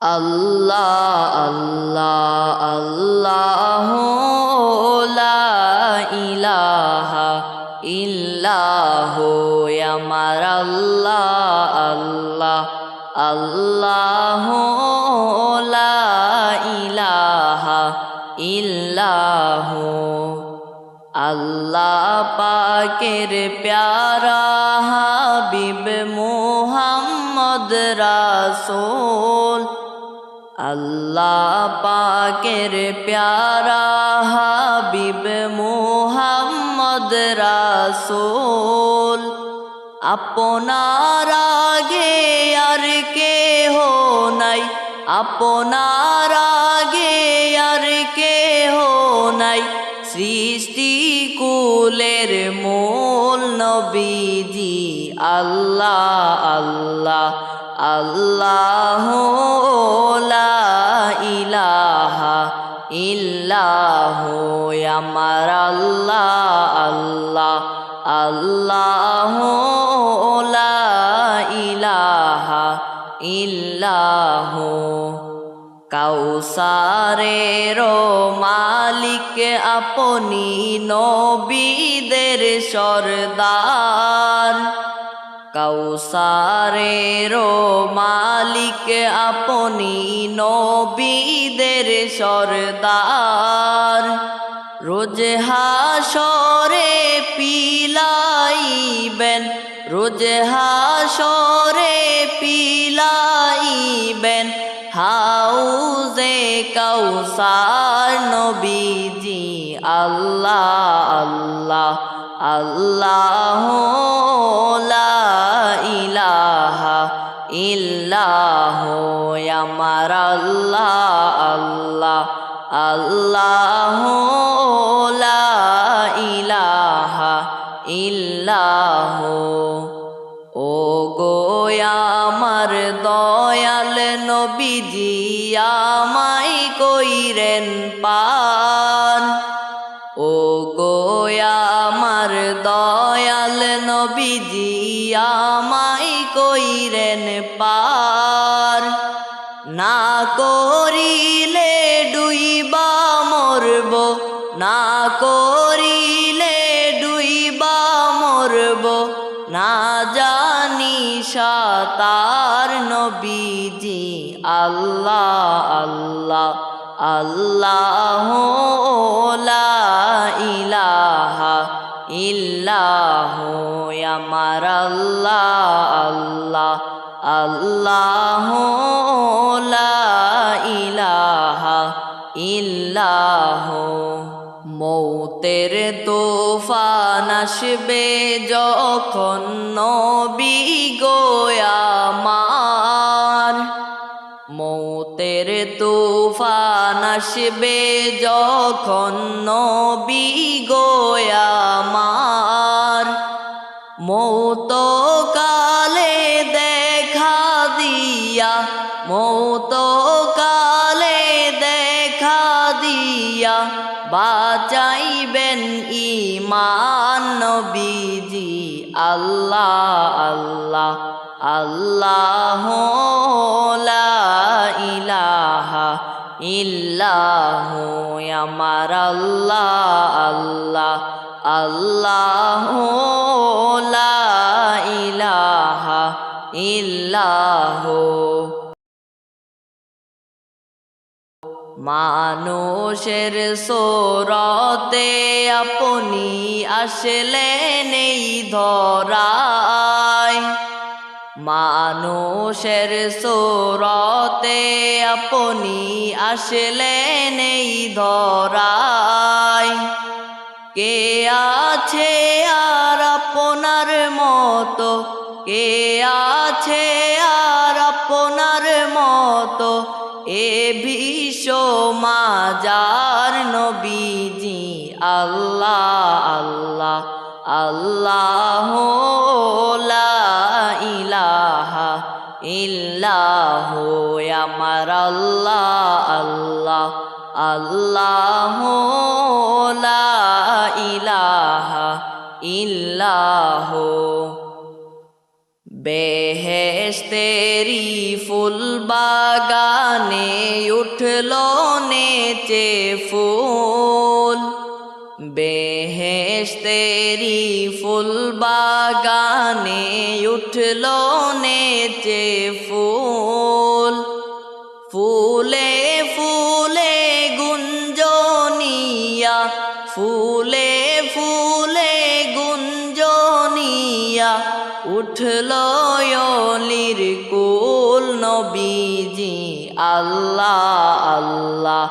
আল্লাহ আল্লাহ আল্লাহ ইলাহা ইল্লাহ, আমার আল্লাহ আল্লাহ আল্লাহ ইলাহা ইল্লাহ। আল্লাহ পাকের প্যারা হাবিব মোহাম্মদ রাসূল। আল্লাহ পাকের প্যারা হাবিব মোহাম্মদ রাসূল। আপনার আগে আর কেহ নাই। আপনার আগে আর কেহ নাই। সৃষ্টি কুলের মূল নবীজি আল্লাহ আল্লাহ আল্লাহ লা ইলাহা ইল্লাহ আমার আল্লাহ আল্লাহ আল্লাহ লা ইলাহা ইল্লাহ। কাউসারের মালিক আপনি নবীদের সরদার। কাউসারের মালিক আপনি নবীদের সরদার। রোজ হাসরে পিলাইবেন, রোজ হাসরে পিলাইবেন। হাউজে কাউসার নবীজি, আল্লাহ আল্লাহ আল্লাহ লা ইলাহা ইল্লাহ আমার আল্লাহ আল্লাহ আল্লাহ লা ইলাহা ইল্লাহ। ও গো আমার দয়াল নবীজি, আমায় কইরেন পান নবীজি আমায় কইরেন পার। না করিলে ডুইবা মরব, না করিলে ডুইবা মরব, না জানি সাতার নবীজি আল্লাহ আল্লাহ আল্লাহ ইলাহা ইল্লাহ আমার আল্লাহ আল্লাহ আল্লাহ লা ইলাহা ইল্লাহ। মৌতের তোফান আসবে যখন নবী গোয়ামার মৌতের তুফান আসবে যখন নবী গোয়ামার মৌত কালে দেখা দিয়া বাঁচাইবেন ইমান নবীজি। আল্লাহ আল্লাহ আল্লাহ ইলাহা ইল্লাহ, আমার আল্লাহ আল্লাহ আল্লাহ ইলাহা ইল্লাহ। মানুষের সোরতে আপনি আসলেন এই ধরায়। মানুষের সোরতে আপনি আসলেন এই ধরায়। কে আছে আর আপনার মতো? কে আছে আর আপনার মতো? এ বিশ্ব মাজার নবীজি, আল্লাহ আল্লাহ আল্লাহ ইলাহা ইল্লাহ, আমার আল্লাহ আল্লাহ আল্লাহ ইলাহা ইল্লাহ। বেহেস্তেরি ফুল বাগানে উঠল নেচে ফুল। বেহেস্তেরি ফুল বাগানে উঠল নেচে ফুল। ফুলে ফুলে গুঞ্জনিয়া, ফুলে উঠল অলির কুল নবীজি, আল্লাহ আল্লাহ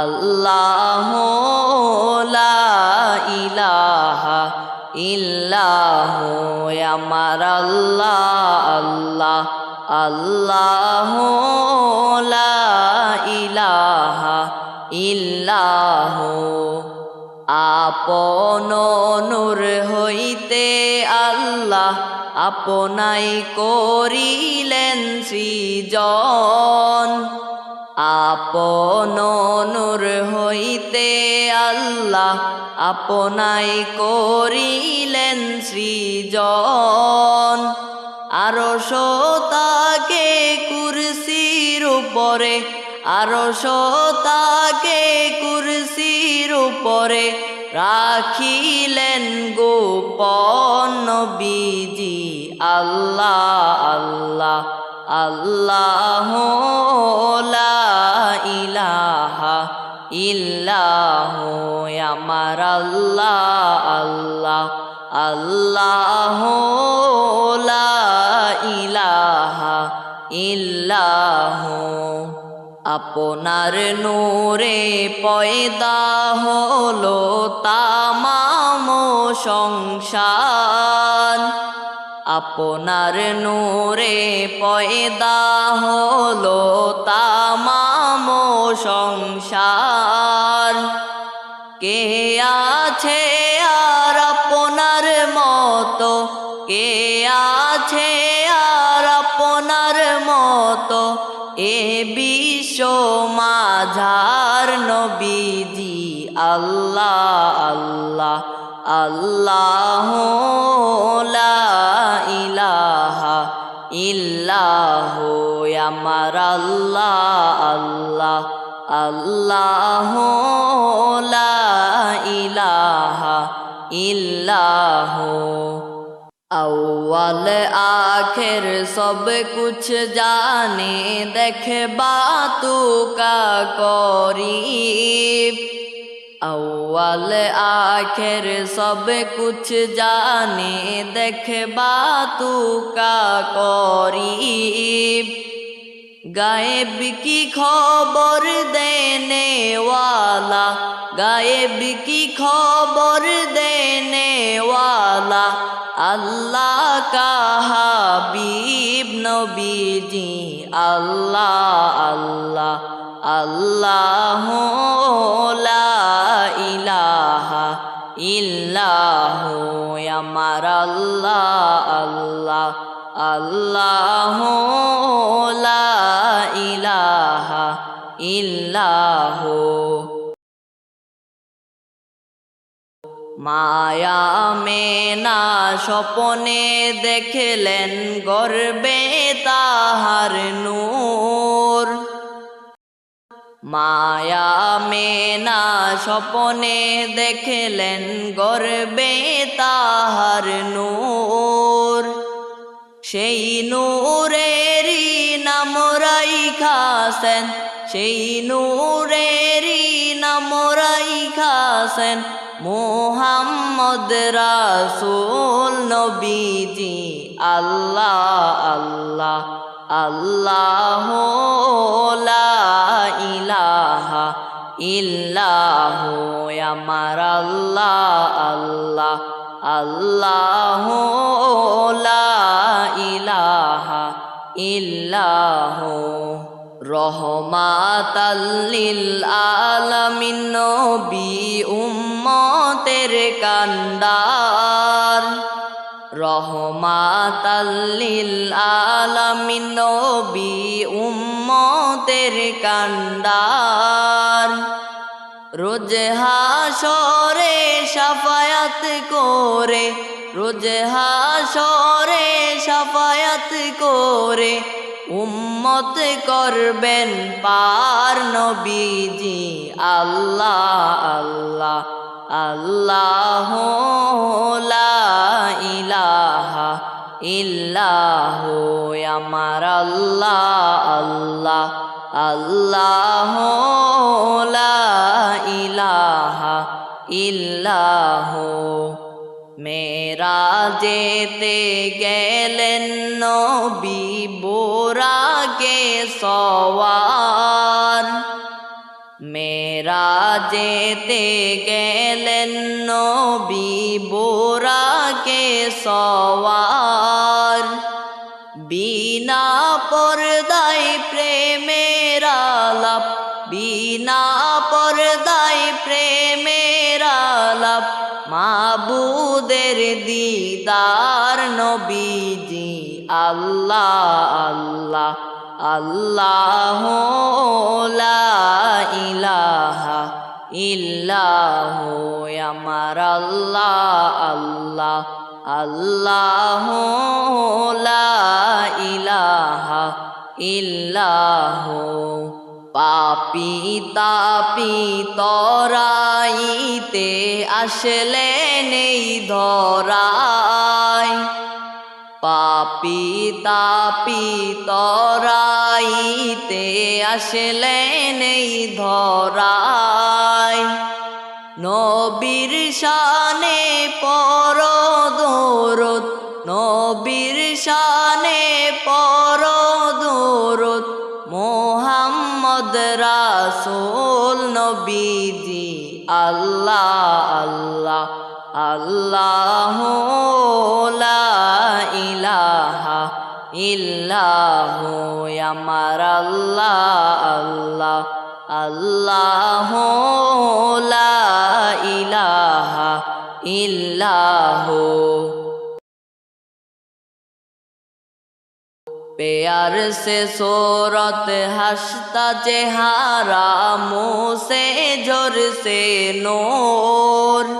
আল্লাহ, লা ইলাহা ইল্লাহ, আমার আল্লাহ আল্লাহ আল্লাহ, লা ইলাহা ইল্লাহ। আপন নূর হইতে আল্লাহ আপনাই করিলেন সৃজন। আপন নূর হইতে আল্লাহ আপনাই করিলেন সৃজন। আরও তাকে কুরসির উপরে আরও তাকে কুরসির উপরে রাখিলেন গোপন বিজি আল্লাহ আল্লাহ আল্লাহ ইলাহা ইল্লাহ। আমার আল্লাহ আল্লাহ আল্লাহ আপনার নূরে পয়দা হলো তামাম সংসার। আপনার নূরে পয়দা হলো তামাম সংসার। কে আছে আর আপনার মতো? কে আছে আর আপনার মতো? এ বিশ্ব মাঝার নবীজি, আল্লাহ আল্লাহ আল্লাহ ইলাহা ইল্লাহ, আমার আল্লাহ আল্লাহ আল্লাহ ইলাহা ইল্লাহ। अव्वल आखिर सब कुछ जाने देख बातू का करीब अव्वल आखिर सब कुछ जाने देख बातू का करीब গায়েব কি খবর দেনে ওয়ালা গায়েব কি খবর দেনে ওয়ালা আল্লাহ কাহাবিব নবীজি? আল্লাহ আল্লাহ আল্লাহ লা ইলাহা ইল্লাহ। আমার আল্লাহ আল্লাহ আল্লাহ লা ইল্লাহ। মায়া মেনা স্বপনে দেখলেন, গর্বে তাহার নূর। মায়া মেনা স্বপনে দেখলেন, গর্বে তাহার নূর। সেই নূরেরই নাম রাইখাসেন, সেই নূরেরই নাম রাইখাসেন, মোহাম্মদ রাসূল নবীজি, আল্লাহ আল্লাহ আল্লাহ লা ইলাহা ইল্লাহ, আমার আল্লাহ আল্লাহ আল্লাহ লা ইলাহা ইল্লাহ রহমাতাল্লিল আলামিন, নবী উম্মতের কান্ডার রহমাতাল্লিল আলামিন, নবী উম্মতের কান্ডার রোজ হাসরে সাফায়াত করে রোজ হাসরে সাফায়াত করে উম্মত করবেন পার নবীজি। আল্লাহ আল্লাহ আল্লাহ ইলাহা ইল্লাহ, আমার আল্লাহ আল্লাহ আল্লাহ ইলাহা ইল্লাহ। মেরা যেতে গেলেন নবী বোরাকে সওয়ার মেরা যেতে গেলেন নবী বোরাকে সওয়ার বিনা পর্দায় প্রেমের আলাপ বিনা আলাপ মাবুদের দিদার নবীজি আল্লাহ আল্লাহ আল্লাহ ইলাহা ইল্লাহ আমার আল্লাহ আল্লাহ আল্লাহ ইলাহা ইল্লাহ। পাপি তাপি তরাইতে আসলে নেই ধরায় পাপি তাপি তরাইতে আসলে নেই ধরায় নবীর শানে পর দৌরত নবীর শানে পর দৌরত রাসূল নবীজি আল্লাহ আল্লাহ আল্লাহ ইলাহা ইল্লাহ আমার আল্লাহ আল্লাহ আল্লাহ ইলাহা ইল্লাহ। प्यार से सूरत हंसता चेहरा मुँह से जोर से नूर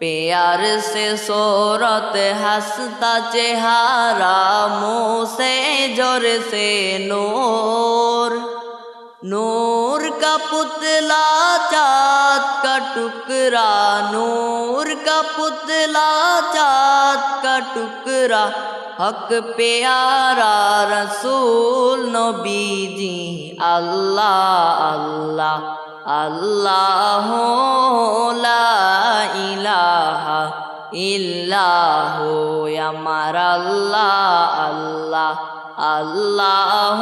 प्यार से सूरत हंसता चेहरा मुँह से जोर से नूर नूर का पुतला चाँद का टुकड़ा नूर का पुतला चाँद का टुकड़ा হক পেয়ারা রসুল নবীজি, আল্লাহ আল্লাহ আল্লাহ ইলাহা ইল্লাহ, আমার আল্লাহ আল্লাহ আল্লাহ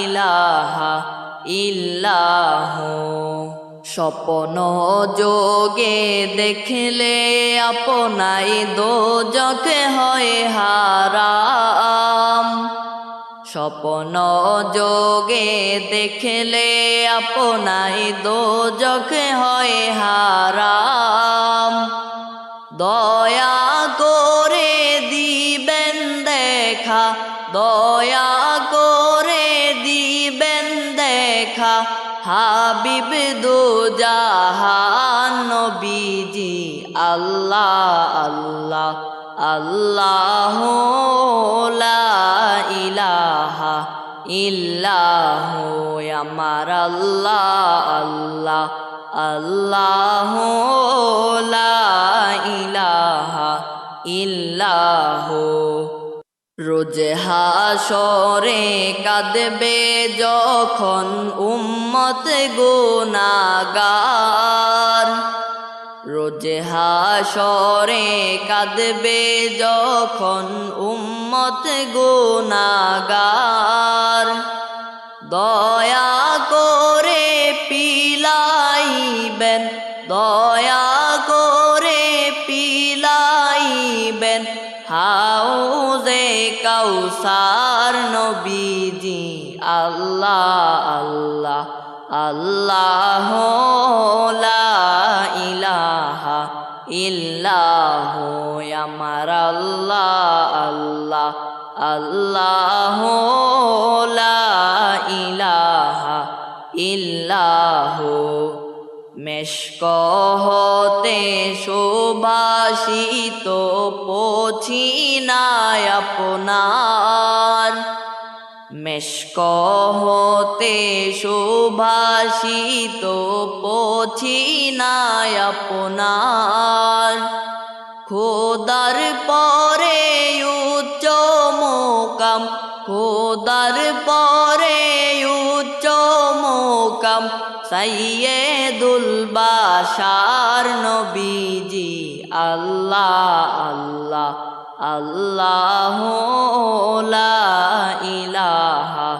ইলাহা ইল্লাহ। স্বপ্ন যোগে দেখলে আপনাই দোজকে হয় হারাম। স্বপ্ন যোগে দেখলে আপনাই দোজকে হয় হারাম। দয়া করে হাবিব দু জাহান নবীজি, আল্লাহ আল্লাহ আল্লাহ ইলাহা ইল্লাহ, আমার আল্লাহ আল্লাহ আল্লাহ ইলাহা ইল্লাহ। রোজ হাসরে কাঁদবে যখন উম্মত গুনাগার। রোজ হাসরে কাঁদবে যখন উম্মত গুনাগার। দয়া করে পিলাইবেন, দয়া কাউসার নবীজি আল্লাহ আল্লাহ আল্লাহ ইলাহা ইল্লাহ আমার আল্লাহ আল্লাহ আল্লাহ ইলাহা ইল্লাহ। মেশক হতে সুভাষিত পছিনায় আপনার। মেশক হতে সুভাষিত পছিনায় আপনার। খোদার পরে উচ্চ মোকাম, খোদার পরে সৈয়দুল বাশার নবীজি, আল্লাহ আল্লাহ আল্লাহ লা ইলাহা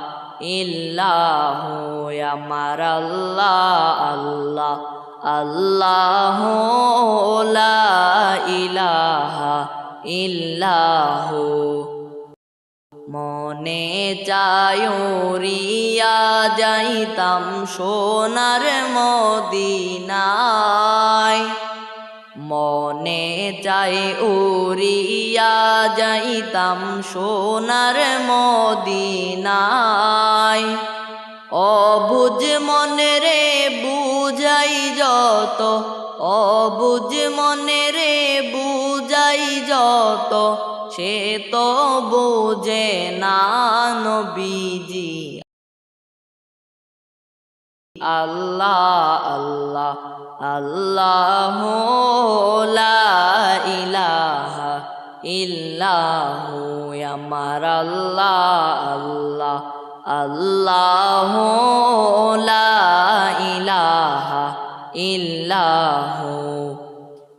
ইল্লাহ, আমার আল্লাহ আল্লাহ আল্লাহ ইলাহা ইল্লাহ। মনে চায়রিয়া যাইতাম সোনার মদিনায়। মনে চাই উড়িয়া যাইতাম সোনার মদিনায়। অবুজ মনে রে বুঝাই যত, অবুজ মনে রে বুঝাই যত সে তো বোঝে না নবীজি। আল্লাহ আল্লাহ আল্লাহ ইলাহা ইল্লাহু। আমার আল্লাহ আল্লাহ আল্লাহ ইলাহা ইল্লাহু।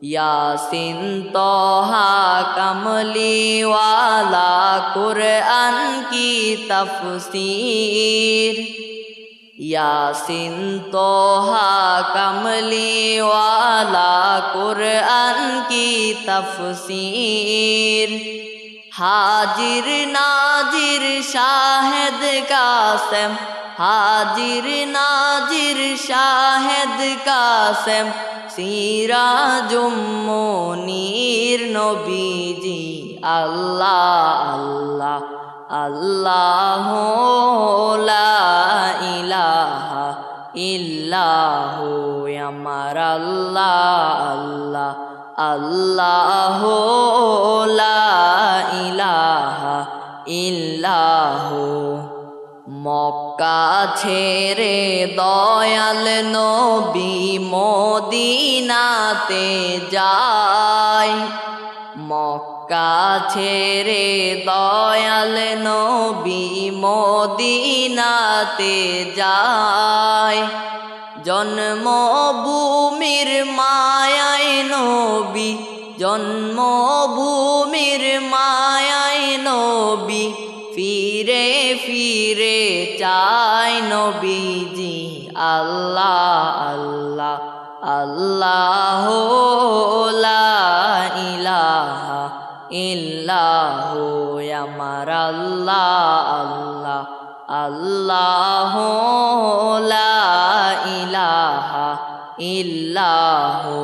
ইয়াসিন তোহা কমলিওয়ালা কুরআন কি তফসির? ইয়াসিন তোহা কমলিওয়ালা কুরআন কি তফসির? হাজির নাজির শাহেদ কাসেম, হাজির নাজির শাহেদ কাসেম সিরাজুম মনির নবীজি আল্লাহ আল্লাহ আল্লাহ ইলাহা ইল্লাহু আমার আল্লাহ আল্লাহ আল্লাহ ইলাহা ইল্লাহু। মক্কা ছেড়ে দয়াল নবী মদিনাতে যায়। মক্কা ছেড়ে দয়াল নবী মদিনাতে যায়। জন্মভূমির মায়ায় নবী, জন্মভূমির মায়ায় নবী, ফিরে ফিরে চাই নবীজি, আল্লাহ আল্লাহ আল্লাহ ইলাহা ইল্লাহু, আমার আল্লাহ আল্লাহ আল্লাহ ইলাহা ইল্লাহু।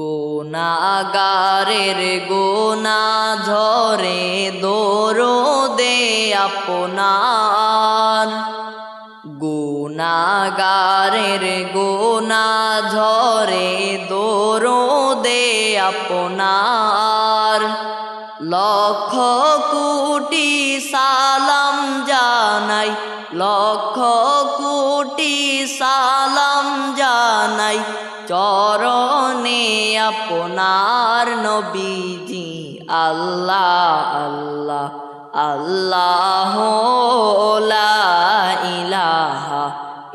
গুনাগারের গোনা ঝরে দোরো দে আপনার গুনাগারের গুনা ঝরে দোরো দে আপনার। লক্ষ কোটি সালাম জানাই, লক্ষ কোটি সালাম জানাই, চরণে আপনার নবীজি আল্লাহ আল্লাহ আল্লাহ ইলাহা